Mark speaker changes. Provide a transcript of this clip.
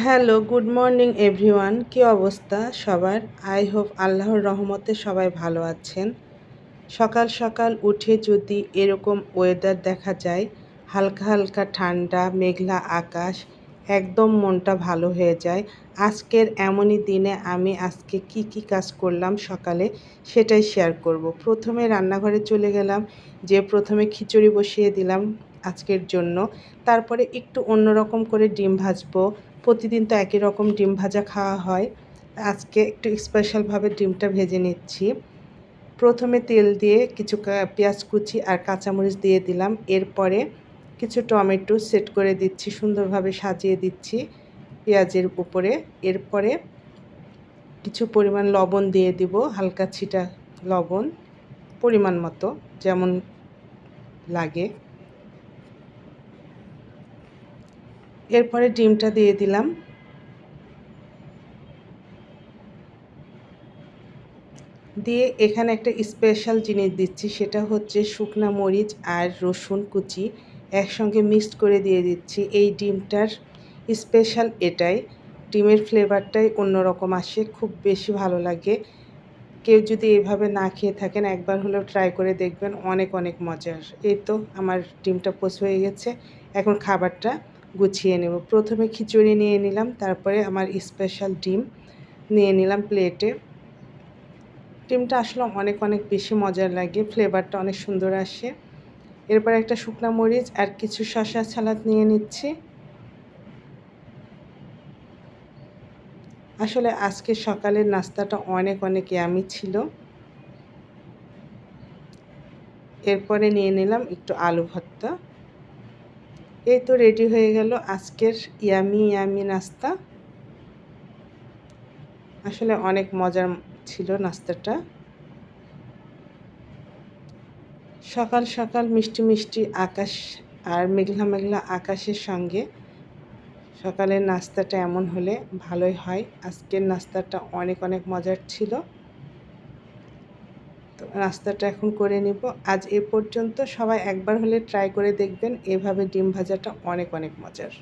Speaker 1: Hello, good morning everyone. কী অবস্থা সবার? I hope আল্লাহর রহমতে সবাই ভালো আছেন। সকাল সকাল উঠে যদি এরকম ওয়েদার দেখা যায়, হালকা হালকা ঠান্ডা, মেঘলা আকাশ, একদম মনটা ভালো হয়ে যায়। আজকের এমনই দিনে আমি আজকে কি কি কাজ করলাম সকালে সেটাই শেয়ার করব। প্রথমে রান্নাঘরে চলে গেলাম, যে প্রথমে খিচুড়ি বসিয়ে দিলাম আজকের জন্য। তারপরে একটু অন্যরকম করে ডিম ভাজবো। প্রতিদিন তো একই রকম ডিম ভাজা খাওয়া হয়। আজকে একটু স্পেশালভাবে ডিমটা ভেজে নিচ্ছি। প্রথমে তেল দিয়ে কিছু পেঁয়াজ কুচি আর কাঁচামরিচ দিয়ে দিলাম। এরপরে কিছু টমেটো সেট করে দিচ্ছি, সুন্দরভাবে সাজিয়ে দিচ্ছি পেঁয়াজের উপরে। এরপরে কিছু পরিমাণ লবণ দিয়ে দিব, হালকা ছিটা লবণ, পরিমাণ মতো, যেমন লাগে। এরপরে ডিমটা দিয়ে দিলাম। দিয়ে এখানে একটা স্পেশাল জিনিস দিচ্ছি, সেটা হচ্ছে শুকনা মরিচ আর রসুন কুচি একসঙ্গে মিক্সড করে দিয়ে দিচ্ছি। এই ডিমটার স্পেশাল এটাই, ডিমের ফ্লেভারটাই অন্যরকম আসে, খুব বেশি ভালো লাগে। কেউ যদি এভাবে না খেয়ে থাকেন, একবার হলেও ট্রাই করে দেখবেন, অনেক অনেক মজার। এই তো আমার ডিমটা পোষ হয়ে গেছে, এখন খাবারটা গুছিয়ে নেব। প্রথমে খিচুড়ি নিয়ে নিলাম, তারপরে আমার স্পেশাল ডিম নিয়ে নিলাম প্লেটে ডিমটা আসলে অনেক অনেক বেশি মজার লাগে ফ্লেভারটা অনেক সুন্দর আসে। এরপর একটা শুকনো মরিচ আর কিছু শশা সালাদ নিয়ে নিচ্ছি। আসলে আজকে সকালের নাস্তাটা অনেক অনেক ইয়ামি ছিল। এরপরে নিয়ে নিলাম একটু আলু ভর্তা। এই তো রেডি হয়ে গেল আজকের ইয়ামি ইয়ামি নাস্তা। আসলে অনেক মজার ছিল নাস্তাটা। সকাল সকাল মিষ্টি মিষ্টি আকাশ আর মেঘলা মেঘলা আকাশের সঙ্গে সকালের নাস্তাটা এমন হলে ভালোই হয়। আজকের নাস্তাটা অনেক অনেক মজার ছিল। নাস্তাটা এখন করে নিব। আজ এ পর্যন্ত সবাই একবার হলে ট্রাই করে দেখবেন। এভাবে ডিম ভাজাটা অনেক অনেক মজার।